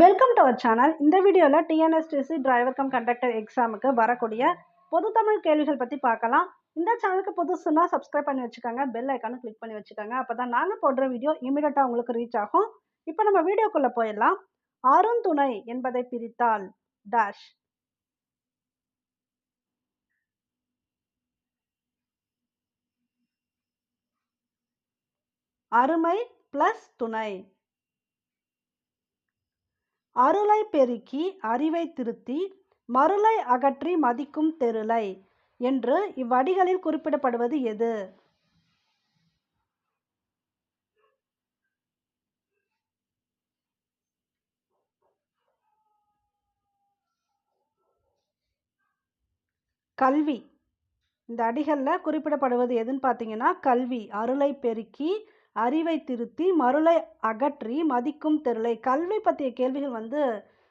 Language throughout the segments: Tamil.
வெல்கம் டு அவர் சேனல் இந்த வீடியோவில் டிஎன்எஸ்டிசி டிரைவர் கம் கண்டக்டர் எக்ஸாமுக்கு வரக்கூடிய பொது தமிழ் கேள்விகள் பற்றி பார்க்கலாம். இந்த சேனலுக்கு புதுசுனா சப்ஸ்கிரைப் பண்ணி வச்சுக்கோங்க. பெல் ஐக்கானும் கிளிக் பண்ணி வச்சுக்கோங்க. அப்போ தான் நாங்கள் போடுற வீடியோ இமீடியட்டாக உங்களுக்கு ரீச் ஆகும். இப்போ நம்ம வீடியோக்குள்ளே போயிடலாம். அருந்துணை என்பதை பிரித்தால் டேஷ் அருமை ப்ளஸ் துணை. அருளை பெருக்கி அறிவை திருத்தி மருளை அகற்றி மதிக்கும் தெருளை என்று இவ்வடிகளில் குறிப்பிடப்படுவது எது? கல்வி. இந்த அடிகளில் குறிப்பிடப்படுவது எதுன்னு பார்த்தீங்கன்னா கல்வி. அருளை பெருக்கி அறிவை திருத்தி மருளை அகற்றி மதிக்கும் தெருளை. கல்வி பற்றிய கேள்விகள் வந்து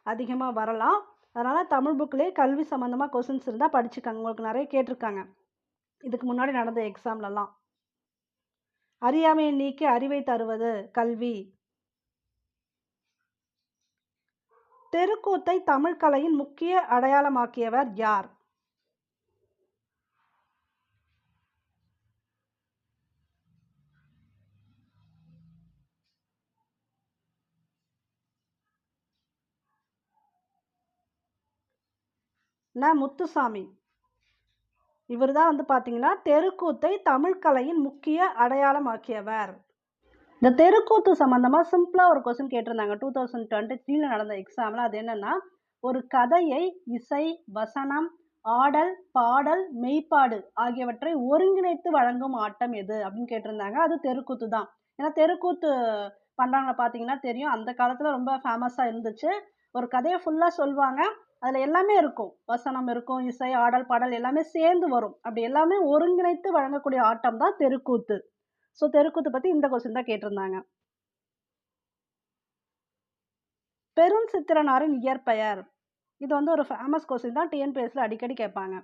அதிகமாக வரலாம். அதனால் தமிழ் புக்கிலே கல்வி சம்மந்தமாக கொஸ்டின்ஸ் இருந்தால் படிச்சுக்காங்க. உங்களுக்கு நிறைய கேட்டிருக்காங்க. இதுக்கு முன்னாடி நடந்த எக்ஸாம்லலாம் அறியாமையை நீக்கி அறிவை தருவது கல்வி. தெருக்கூத்தை தமிழ் கலையின் முக்கிய அடையாளமாக்கியவர் யார்? ந முத்துசாமி. இவர் தான் வந்து பார்த்தீங்கன்னா தெருக்கூத்தை தமிழ்கலையின் முக்கிய அடையாளமாக்கியவர். இந்த தெருக்கூத்து சம்மந்தமாக சிம்பிளாக ஒரு கொஸ்டின் கேட்டிருந்தாங்க. டூ தௌசண்ட் டுவெண்ட்டி த்ரீல நடந்த எக்ஸாமில் அது என்னென்னா ஒரு கதையை இசை வசனம் ஆடல் பாடல் மெய்ப்பாடு ஆகியவற்றை ஒருங்கிணைத்து வழங்கும் ஆட்டம் எது அப்படின்னு கேட்டிருந்தாங்க. அது தெருக்கூத்து தான். ஏன்னா தெருக்கூத்து பண்ணுறாங்கள பார்த்தீங்கன்னா தெரியும். அந்த காலத்தில் ரொம்ப ஃபேமஸாக இருந்துச்சு. ஒரு கதையை ஃபுல்லாக சொல்லுவாங்க. அதில் எல்லாமே இருக்கும். வசனம் இருக்கும் இசை ஆடல் பாடல் எல்லாமே சேர்ந்து வரும். அப்படி எல்லாமே ஒருங்கிணைத்து வழங்கக்கூடிய ஆட்டம் தான் தெருக்கூத்து. ஸோ தெருக்கூத்து பற்றி இந்த கொஸ்டின் தான் கேட்டிருந்தாங்க. பெரும் சித்திரனாரின் இயற்பெயர். இது வந்து ஒரு ஃபேமஸ் கொஸ்டின் தான் டிஎன்பிஎஸ்சில் அடிக்கடி கேட்பாங்க.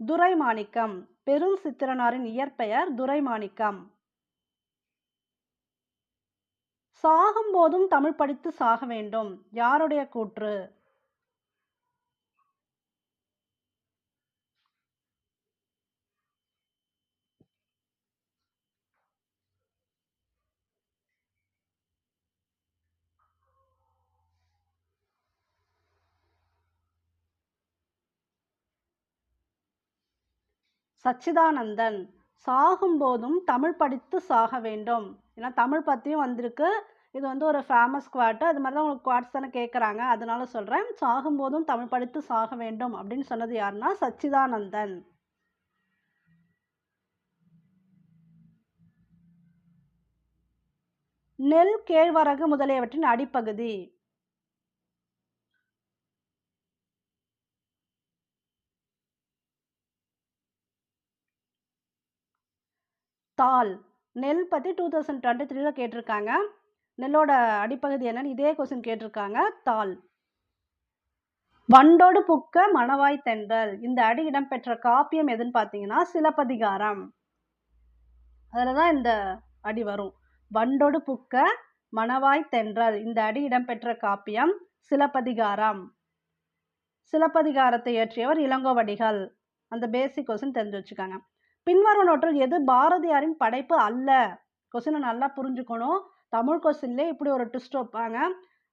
துரைமாணிக்கம். பெரும் சித்திரனாரின் இயற்பெயர் துரைமாணிக்கம். சாகும்போதும் தமிழ் படித்து சாக வேண்டும். யாருடைய கூற்று? சச்சிதானந்தன் சாகும்போதும் தமிழ் படித்து சாக வேண்டும். ஏன்னா தமிழ் பற்றியும் வந்திருக்கு. இது வந்து ஒரு ஃபேமஸ் குவாட்டு அது மாதிரி தான் உங்களுக்கு குவாட்ஸ் தானே கேட்குறாங்க அதனால சொல்கிறேன் சாகும்போதும் தமிழ் படித்து சாக வேண்டும் அப்படின்னு சொன்னது யாருன்னா சச்சிதானந்தன். நெல் கேழ்வரகு முதலியவற்றின் அடிப்பகுதி. தால் நெல் பற்றி டூ தௌசண்ட் டுவெண்ட்டி த்ரீல கேட்டிருக்காங்க. நெல்லோட அடிப்பகுதி என்னன்னு இதே கொஸ்டின் கேட்டிருக்காங்க. தால் வண்டோடு புக்க மணவாய் தென்றல். இந்த அடி இடம்பெற்ற காப்பியம் எதுன்னு பார்த்தீங்கன்னா சிலப்பதிகாரம். அதில் தான் இந்த அடி வரும். வண்டோடு புக்க மணவாய் தென்றல். இந்த அடி இடம்பெற்ற காப்பியம் சிலப்பதிகாரம். சிலப்பதிகாரத்தை இயற்றியவர் இளங்கோவடிகள். அந்த பேசிக் கொஸ்டின் தெரிஞ்சு வச்சுக்காங்க. பின்வருவனவற்றில் எது பாரதியாரின் படைப்பு அல்ல? கொஸ்டினை நல்லா புரிஞ்சுக்கணும். தமிழ் கொஸ்டின்லேயே இப்படி ஒரு ட்விஸ்ட் வைப்பாங்க.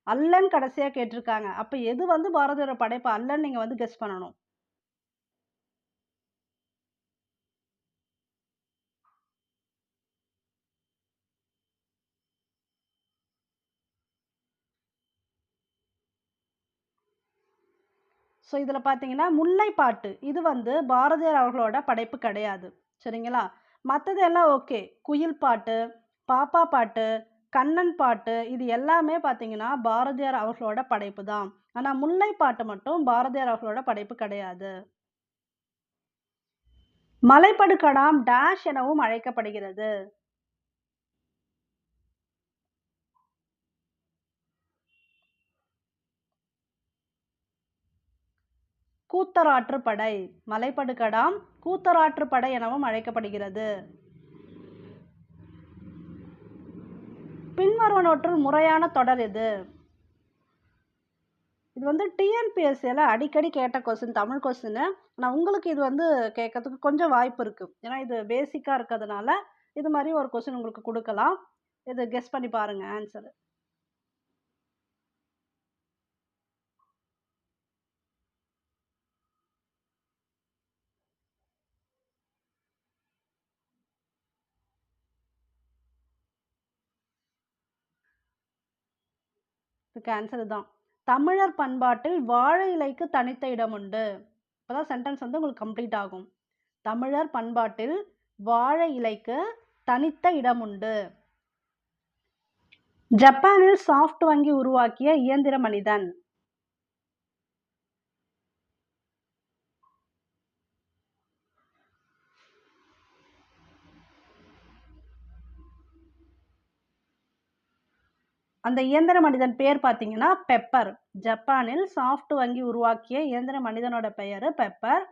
அல்லன்னு கடைசியாக கேட்டிருக்காங்க. அப்போ எது வந்து பாரதியோட படைப்பு அல்லன்னு நீங்கள் வந்து கெஸ் பண்ணணும். ஸோ இதில் பார்த்தீங்கன்னா முல்லைப்பாட்டு. இது வந்து பாரதியார் அவர்களோட படைப்பு கிடையாது. சரிங்களா? மற்றது எல்லாம் ஓகே. குயில் பாட்டு பாப்பா பாட்டு கண்ணன் பாட்டு இது எல்லாமே பார்த்தீங்கன்னா பாரதியார் அவர்களோட படைப்பு தான். ஆனால் முல்லை பாட்டு மட்டும் பாரதியார் அவர்களோட படைப்பு கிடையாது. மலைப்படுகடாம் டேஷ் எனவும் அழைக்கப்படுகிறது. கூத்தராற்று படை மலைப்படுகடாம் கூத்தராற்று படை எனவும் அழைக்கப்படுகிறது. பின்வருவனவற்றுள் முறையான தொடர் எது இது வந்து டிஎன்பிஎஸ்சியில் அடிக்கடி கேட்ட கொஸ்டின் தமிழ் கொஸ்டின் ஆனால் உங்களுக்கு இது வந்து கேட்கறதுக்கு கொஞ்சம் வாய்ப்பு இருக்குது ஏன்னா இது பேசிக்காக இருக்கிறதுனால இது மாதிரி ஒரு கொஸ்டின் உங்களுக்கு கொடுக்கலாம். இது கெஸ் பண்ணி பாருங்கள் ஆன்சரு இதுக்கு ஆன்சர் தான். தமிழர் பண்பாட்டில் வாழை இலைக்கு தனித்த இடம் உண்டு. இப்போதான் சென்டென்ஸ் வந்து உங்களுக்கு கம்ப்ளீட் ஆகும். தமிழர் பண்பாட்டில் வாழை இலைக்கு தனித்த இடம் உண்டு. ஜப்பானில் சாஃப்ட் வங்கி உருவாக்கிய இயந்திர மனிதன். அந்த இயந்திர மனிதன் பேர் பார்த்தீங்கன்னா பெப்பர். ஜப்பானில் சாஃப்ட் வங்கி உருவாக்கிய இயந்திர மனிதனோட பெயர் Pepper.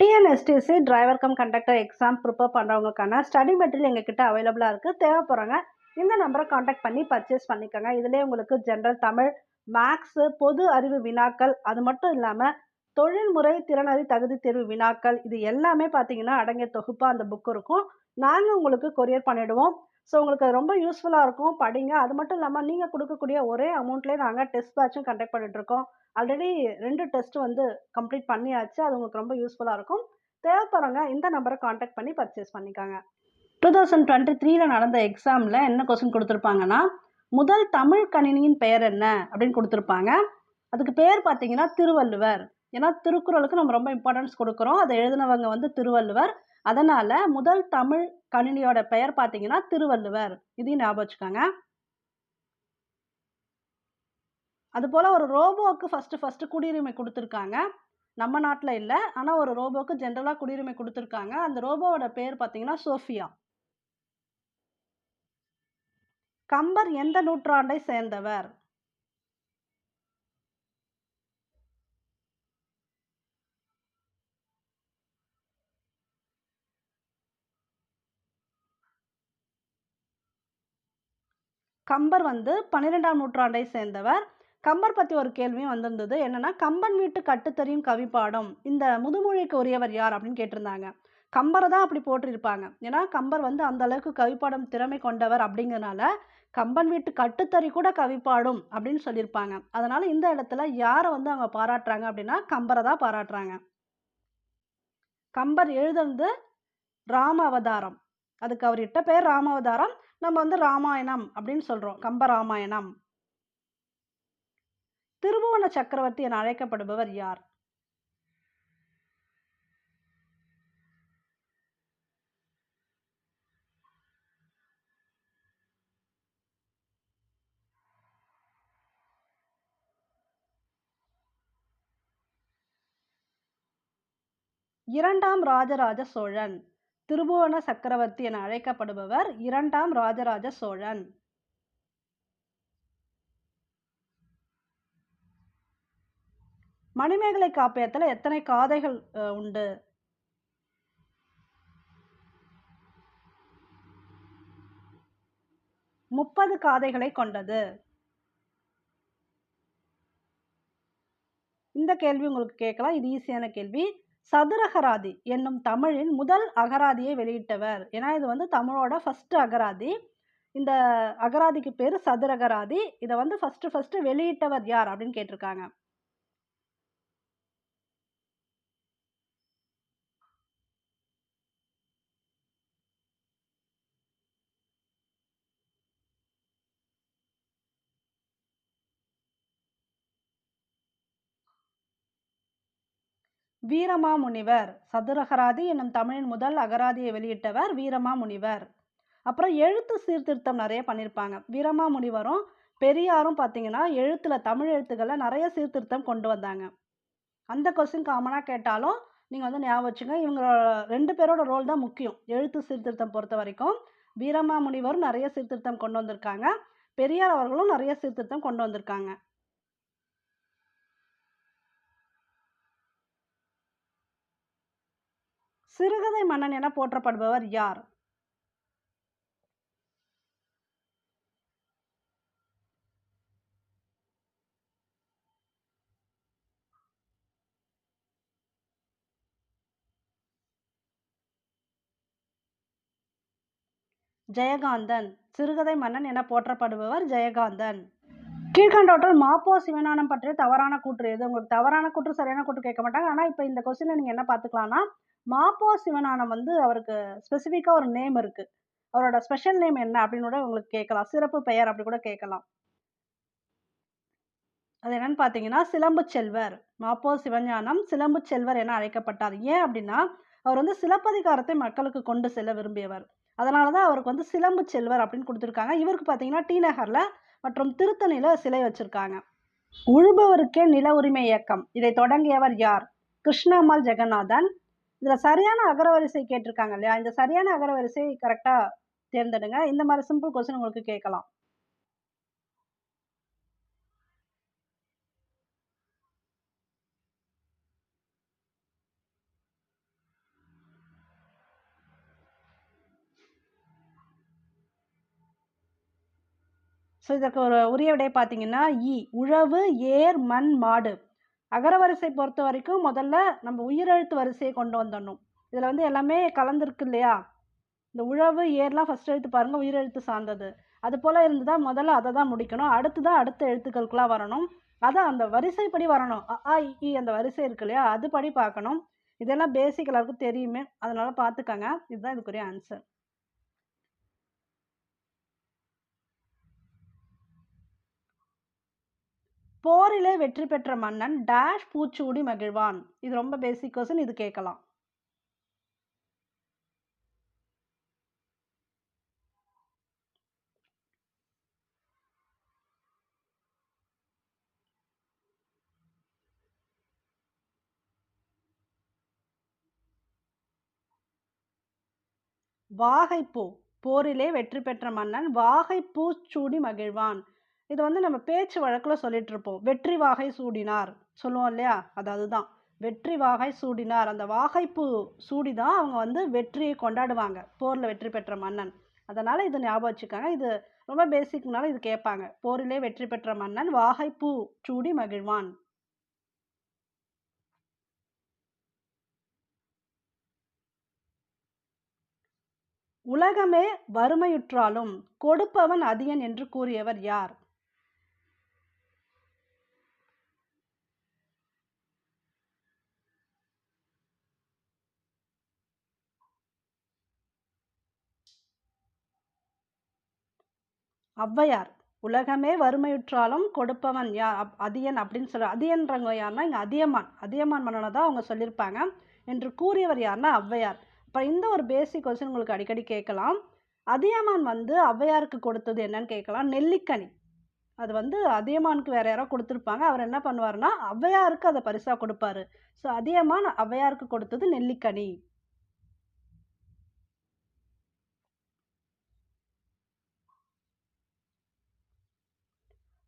TNSTC driver cum conductor exam prepare பண்ணுறவங்களுக்கான study material எங்ககிட்ட அவைலபிளாக இருக்குது தேவைப்படுறாங்க இந்த நம்பரை காண்டாக்ட் பண்ணி பர்ச்சேஸ் பண்ணிக்கோங்க. இதுலேயே உங்களுக்கு ஜென்ரல் தமிழ் மேக்ஸு பொது அறிவு வினாக்கள் அது மட்டும் இல்லாமல் தொழில்முறை திறனறி தகுதி தேர்வு வினாக்கள் இது எல்லாமே பார்த்தீங்கன்னா அடங்கிய தொகுப்பாக அந்த புக் இருக்கும். நாங்கள் உங்களுக்கு கொரியர் பண்ணிவிடுவோம் ஸோ உங்களுக்கு அது ரொம்ப யூஸ்ஃபுல்லாக இருக்கும். படிங்க. அது மட்டும் இல்லாமல் நீங்கள் கொடுக்கக்கூடிய ஒரே அமௌண்ட்லேயே நாங்கள் டெஸ்ட் பேட்சும் கண்டக்ட் பண்ணிகிட்ருக்கோம் ஆல்ரெடி ரெண்டு டெஸ்ட் வந்து கம்ப்ளீட் பண்ணியாச்சு. அது உங்களுக்கு ரொம்ப யூஸ்ஃபுல்லாக இருக்கும். தேவைப்படுறவங்க இந்த நம்பரை காண்டாக்ட் பண்ணி பர்ச்சேஸ் பண்ணிக்கோங்க. டூ தௌசண்ட் டுவெண்ட்டி த்ரீல நடந்த எக்ஸாமில் என்ன கொஸ்டின் கொடுத்துருப்பாங்கன்னா முதல் தமிழ் கணினியின் பெயர் என்ன? அப்படின்னு கொடுத்துருப்பாங்க. அதுக்கு பேர் பார்த்தீங்கன்னா திருவள்ளுவர். ஏன்னா திருக்குறளுக்கு நம்ம ரொம்ப இம்பார்ட்டன்ஸ் கொடுக்குறோம். அதை எழுதினவங்க வந்து திருவள்ளுவர். அதனால் முதல் தமிழ் கணினியோட பெயர் பார்த்தீங்கன்னா திருவள்ளுவர். இதையும் ஞாபகம் வச்சுக்கோங்க. அதுபோல் ஒரு ரோபோவுக்கு ஃபஸ்ட்டு ஃபஸ்ட்டு குடியுரிமை கொடுத்துருக்காங்க. நம்ம நாட்டில் இல்லை. ஆனால் ஒரு ரோபோவுக்கு ஜென்ரலாக குடியுரிமை கொடுத்துருக்காங்க. அந்த ரோபோவோட பேர் பார்த்தீங்கன்னா சோஃபியா. கம்பர் எந்த நூற்றாண்டை சேர்ந்தவர்? கம்பர் வந்து பன்னிரெண்டாம் நூற்றாண்டை சேர்ந்தவர். கம்பர் பற்றி ஒரு கேள்வியும் வந்திருந்தது. என்னென்னா கம்பன் வீட்டு கட்டுத்தறியும் கவிப்பாடும் இந்த முதுமொழிக்கு உரியவர் யார் அப்படின்னு கேட்டிருந்தாங்க. கம்பரை தான் அப்படி போட்டிருப்பாங்க ஏன்னா கம்பர் வந்து அந்த அளவுக்கு கவிப்பாடும் திறமை கொண்டவர் அப்படிங்கிறனால கம்பன் வீட்டு கட்டுத்தறி கூட கவிப்பாடும் அப்படின்னு சொல்லியிருப்பாங்க. அதனால் இந்த இடத்துல யாரை வந்து அவங்க பாராட்டுறாங்க அப்படின்னா கம்பரை தான் பாராட்டுறாங்க. கம்பர் எழுதுறது ராம அவதாரம் அதுக்கு அவர் இட்ட பேர் ராம அவதாரம் நம்ம வந்து ராமாயணம் அப்படின்னு சொல்றோம். கம்ப ராமாயணம். திருபுவன சக்கரவர்த்தி என அழைக்கப்படுபவர் யார்? இரண்டாம் ராஜராஜ சோழன். திருபுவன சக்கரவர்த்தி என அழைக்கப்படுபவர் இரண்டாம் ராஜராஜ சோழன். மணிமேகலை காப்பியத்தில் எத்தனை காதைகள் உண்டு? முப்பது காதைகளை கொண்டது. இந்த கேள்வி உங்களுக்கு கேட்கலாம். இது ஈஸியான கேள்வி. சதுரகராதி என்னும் தமிழின் முதல் அகராதியை வெளியிட்டவர். ஏன்னா இது வந்து தமிழோட ஃபஸ்ட்டு அகராதி. இந்த அகராதிக்கு பேர் சதுரகராதி இதை வந்து ஃபஸ்ட்டு ஃபஸ்ட்டு வெளியிட்டவர் யார் அப்படின்னு கேட்டிருக்காங்க. வீரமாமுனிவர். சதுரகராதி என்னும் தமிழின் முதல் அகராதியை வெளியிட்டவர் வீரமாமுனிவர். அப்புறம் எழுத்து சீர்திருத்தம் நிறைய பண்ணியிருப்பாங்க வீரமாமுனிவரும் பெரியாரும் பார்த்தீங்கன்னா எழுத்தில் தமிழ் எழுத்துக்களில் நிறைய சீர்திருத்தம் கொண்டு வந்தாங்க. அந்த கொஸ்டின் காமனாக கேட்டாலும் நீங்கள் வந்து ஞாபகம் வச்சுங்க இவங்க ரெண்டு பேரோட ரோல் தான் முக்கியம். எழுத்து சீர்திருத்தம் பொறுத்த வரைக்கும். வீரமாமுனிவரும் நிறைய சீர்திருத்தம் கொண்டு வந்திருக்காங்க. பெரியார் அவர்களும் நிறைய சீர்திருத்தம் கொண்டு வந்திருக்காங்க. சிறுகதை மன்னன் என போற்றப்படுபவர் யார்? ஜெயகாந்தன். சிறுகதை மன்னன் என போற்றப்படுபவர் ஜெயகாந்தன். கீழ்கண்டவற்றில் மாப்போ சிவஞானம் பற்றிய தவறான கூற்று எது? உங்களுக்கு தவறான கூற்று சரியான கூற்று கேட்க மாட்டாங்க. ஆனால் இப்போ இந்த கொஸ்டினில் நீங்கள் என்ன பார்த்துக்கலாம்னா மாப்போ சிவஞானம் வந்து அவருக்கு ஸ்பெசிஃபிக்காக ஒரு நேம் இருக்குது அவரோட ஸ்பெஷல் நேம் என்ன அப்படின்னு கூட உங்களுக்கு கேட்கலாம். சிறப்பு பெயர் அப்படி கூட கேட்கலாம். அது என்னன்னு பார்த்தீங்கன்னா சிலம்பு செல்வர். மாப்போ சிவஞானம் சிலம்பு செல்வர் என அழைக்கப்பட்டார். ஏன் அப்படின்னா அவர் வந்து சிலப்பதிகாரத்தை மக்களுக்கு கொண்டு செல்ல விரும்பியவர். அதனால தான் அவருக்கு வந்து சிலம்பு செல்வர் அப்படின்னு கொடுத்துருக்காங்க. இவருக்கு பார்த்தீங்கன்னா டி நகரில் மற்றும் திருத்தணியில் சிலை வச்சுருக்காங்க. உழுபவருக்கே நில உரிமை இயக்கம். இதை தொடங்கியவர் யார்? கிருஷ்ணம்மாள் ஜெகநாதன். இதில் சரியான அகரவரிசை கேட்டிருக்காங்க இல்லையா? இந்த சரியான அகரவரிசை கரெக்டாக தேர்ந்தெடுங்க. இந்த மாதிரி சிம்பிள் கொஸ்டின் உங்களுக்கு கேட்கலாம். ஸோ இதற்கு ஒரு உரிய விடை பார்த்தீங்கன்னா இ உழவு ஏர் மண் மாடு. அகரவரிசை பொறுத்த வரைக்கும் முதல்ல நம்ம உயிரெழுத்து வரிசையை கொண்டு வந்துடணும். இதில் வந்து எல்லாமே கலந்துருக்கு இல்லையா? இந்த உழவு ஏர்லாம் ஃபஸ்ட் எழுத்து பாருங்கள் உயிரெழுத்து சார்ந்தது. அது போல் இருந்ததா முதல்ல அதை தான் முடிக்கணும். அடுத்து தான் அடுத்த எழுத்துக்களுக்குலாம் வரணும். அதான் அந்த வரிசைப்படி வரணும். அ ஆ, இ, அந்த வரிசை இருக்கு இல்லையா? அதுபடி பார்க்கணும். இதெல்லாம் பேசிக் எல்லாருக்கும் தெரியுமே. அதனால் பார்த்துக்கங்க. இதுதான் இதுக்குரிய ஆன்சர் போரிலே வெற்றி பெற்ற மன்னன் டேஷ் பூச்சூடி மகிழ்வான். இது ரொம்ப பேசிக் கொஸ்டின் இது கேட்கலாம். வாகைப்பூ. போரிலே வெற்றி பெற்ற மன்னன் வாகைப்பூ சூடி மகிழ்வான். இது வந்து நம்ம பேச்சு வழக்கில் சொல்லிட்டு இருப்போம் வெற்றி வாகை சூடினார் சொல்லுவோம் இல்லையா? அது அதுதான். வெற்றி வாகை சூடினார் அந்த வாகைப்பூ சூடி தான் அவங்க வந்து வெற்றியை கொண்டாடுவாங்க. போரில் வெற்றி பெற்ற மன்னன். அதனால் இது ஞாபகம் வச்சுக்காங்க. இது ரொம்ப பேசிக்னால இது கேட்பாங்க. போரிலே வெற்றி பெற்ற மன்னன் வாகைப்பூ சூடி மகிழ்வான். உலகமே வறுமையுற்றாலும் கொடுப்பவன் அதியன் என்று கூறியவர் யார்? ஔவையார் உலகமே வறுமையுற்றாலும் கொடுப்பவன் யா அப் அதியன் அப்படின்னு சொல்ல அதியன்றவங்க யாருன்னா இங்கே அதியமான் அதியமான் மன்னனை தான் அவங்க சொல்லியிருப்பாங்க என்று கூறியவர் யாருன்னா ஔவையார். இப்போ இந்த ஒரு பேசிக் கொஸ்டின் உங்களுக்கு அடிக்கடி கேட்கலாம். அதியமான் வந்து ஔவையாருக்கு கொடுத்தது என்னன்னு கேட்கலாம். நெல்லிக்கனி. அது வந்து அதியமானுக்கு வேறு யாரோ கொடுத்துருப்பாங்க. அவர் என்ன பண்ணுவாருன்னா ஔவையாருக்கு அதை பரிசாக கொடுப்பாரு. ஸோ அதியமான் ஔவையாருக்கு கொடுத்தது நெல்லிக்கனி.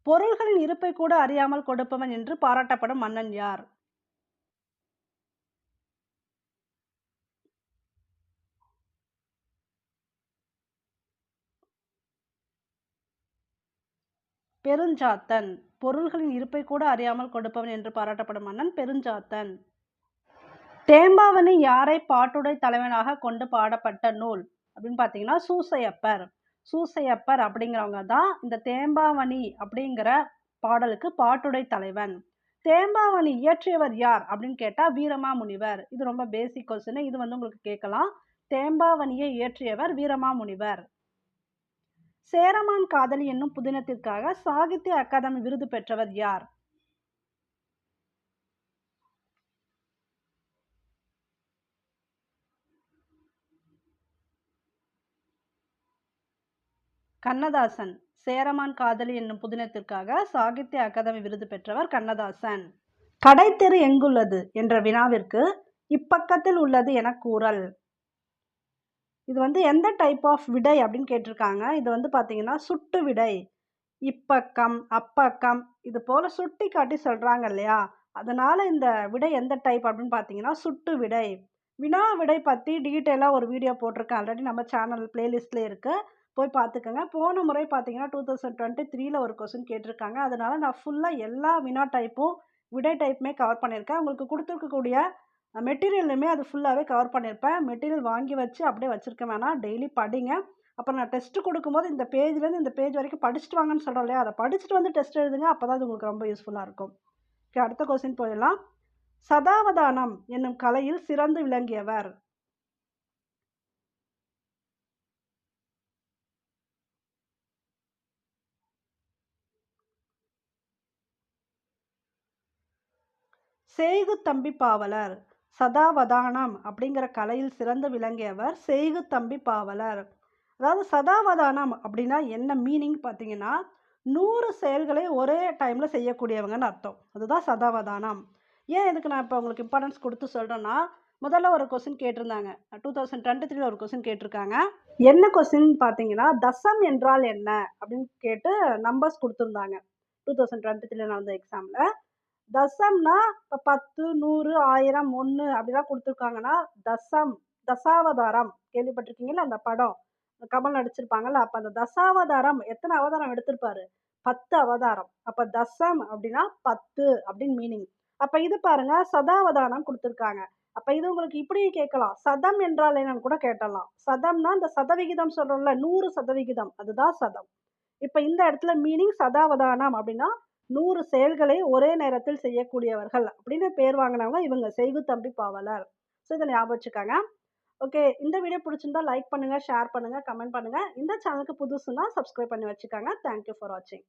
பொருள்களின் இருப்பை கூட அறியாமல் கொடுப்பவன் என்று பாராட்டப்படும் மன்னன் யார்? பெருஞ்சாத்தன். பொருள்களின் இருப்பை கூட அறியாமல் கொடுப்பவன் என்று பாராட்டப்படும் மன்னன் பெருஞ்சாத்தன். தேம்பாவணி யாரை பாட்டுடை தலைவனாக கொண்டு பாடப்பட்ட நூல் அப்படின்னு பார்த்தீங்கன்னா சூசையப்பர். சூசையப்பர் அப்படிங்கிறவங்க தான் இந்த தேம்பாவணி அப்படிங்கிற பாடலுக்கு பாட்டுடை தலைவன். தேம்பாவணி இயற்றியவர் யார் அப்படின்னு கேட்டால் வீரமாமுனிவர். இது ரொம்ப பேசிக் கொஸ்டின் இது வந்து உங்களுக்கு கேட்கலாம். தேம்பாவணியை இயற்றியவர் வீரமாமுனிவர். சேரமான் காதலி என்னும் புதினத்திற்காக சாகித்ய அகாதமி விருது பெற்றவர் யார்? கண்ணதாசன் சேரமான் காதலி என்னும் புதினத்திற்காக சாகித்ய அகாதமி விருது பெற்றவர் கண்ணதாசன். கடைத்தெரு எங்குள்ளது? என்ற வினாவிற்கு இப்பக்கத்தில் உள்ளது என கூறல். இது வந்து எந்த டைப் ஆஃப் விடை அப்படின்னு கேட்டிருக்காங்க. இது வந்து பார்த்தீங்கன்னா சுட்டு விடை. இப்பக்கம் அப்பக்கம் இது போல் சுட்டி காட்டி சொல்கிறாங்க இல்லையா? அதனால் இந்த விடை எந்த டைப் அப்படின்னு பார்த்தீங்கன்னா சுட்டு விடை. வினா விடை பற்றி டீட்டெயிலாக ஒரு வீடியோ போட்டிருக்கேன். ஆல்ரெடி நம்ம சேனல் பிளேலிஸ்ட்லேயே இருக்குது போய் பார்த்துக்கோங்க. போன முறை பார்த்தீங்கன்னா டூ தௌசண்ட் டுவெண்ட்டி த்ரீல ஒரு கொஸ்டின் கேட்டிருக்காங்க. அதனால நான் ஃபுல்லாக எல்லா வினா டைப்பும் விடை டைப்புமே கவர் பண்ணியிருக்கேன். உங்களுக்கு கொடுத்துருக்கக்கூடிய மெட்டீரியல்லுமே அது ஃபுல்லாகவே கவர் பண்ணியிருப்பேன். மெட்டீரியல் வாங்கி வச்சு அப்படியே வச்சுருக்க வேணாம். டெய்லி படிங்க. அப்புறம் நான் டெஸ்ட்டு கொடுக்கும்போது இந்த பேஜ்லேருந்து இந்த பேஜ் வரைக்கும் படிச்சுட்டு வாங்கன்னு சொல்கிறோம் இல்லையா? அதை படிச்சுட்டு வந்து டெஸ்ட் எழுதுங்க. அப்போ தான் அது உங்களுக்கு ரொம்ப யூஸ்ஃபுல்லாக இருக்கும். ஓகே அடுத்த கொஸ்டின் போயிடலாம். சதாவதானம் என்னும் கலையில் சிறந்து விளங்கியவர். செய்குத்தம்பி பாவலர் சதாவதானம் அப்படிங்கிற கலையில் சிறந்து விளங்கியவர் செய்குத்தம்பி பாவலர். அதாவது சதாவதானம் அப்படின்னா என்ன மீனிங் பார்த்தீங்கன்னா நூறு செயல்களை ஒரே டைமில் செய்யக்கூடியவங்கன்னு அர்த்தம். அதுதான் சதாவதானம். ஏன் இதுக்கு நான் இப்போ உங்களுக்கு இம்பார்ட்டன்ஸ் கொடுத்து சொல்கிறேன்னா முதல்ல ஒரு கொஸ்டின் கேட்டிருந்தாங்க. டூ தௌசண்ட் டுவெண்ட்டி த்ரீல ஒரு கொஸ்டின் கேட்டிருக்காங்க. என்ன கொஸ்டின் பார்த்தீங்கன்னா தசம் என்றால் என்ன அப்படின்னு கேட்டு நம்பர்ஸ் கொடுத்துருந்தாங்க. டூ தௌசண்ட் டுவெண்ட்டி த்ரீல நடந்த எக்ஸாமில் தசம்னா இப்போ பத்து நூறு ஆயிரம் ஒன்று அப்படிலாம் கொடுத்துருக்காங்கன்னா தசம் தசாவதாரம். கேள்விப்பட்டிருக்கீங்களா அந்த படம்? கமல் நடிச்சிருப்பாங்கல்ல அப்போ அந்த தசாவதாரம் எத்தனை அவதாரம் எடுத்திருப்பாரு? பத்து அவதாரம். அப்போ தசம் அப்படின்னா பத்து அப்படின்னு மீனிங் அப்போ இது பாருங்க சதாவதானம் கொடுத்துருக்காங்க. அப்போ இது உங்களுக்கு இப்படி கேட்கலாம். சதம் என்றால் என்னன்னு கூட கேட்டலாம். சதம்னா இந்த சதவிகிதம் சொல்கிறோம்ல நூறு சதவிகிதம். அதுதான் சதம். இப்போ இந்த இடத்துல மீனிங் சதாவதானம் அப்படின்னா நூறு செயல்களை ஒரே நேரத்தில் செய்யக்கூடியவர்கள் அப்படின்னு பேர் வாங்கினவங்க இவங்க. செய்குத்தம்பி பாவலர். ஸோ இதை ஞாபகம் வச்சுக்காங்க. ஓகே இந்த வீடியோ பிடிச்சிருந்தா லைக் பண்ணுங்கள் ஷேர் பண்ணுங்கள் கமெண்ட் பண்ணுங்கள் இந்த சேனலுக்கு புதுசுன்னா சப்ஸ்கிரைப் பண்ணி வச்சுக்காங்க. தேங்க்யூ ஃபார் வாட்சிங்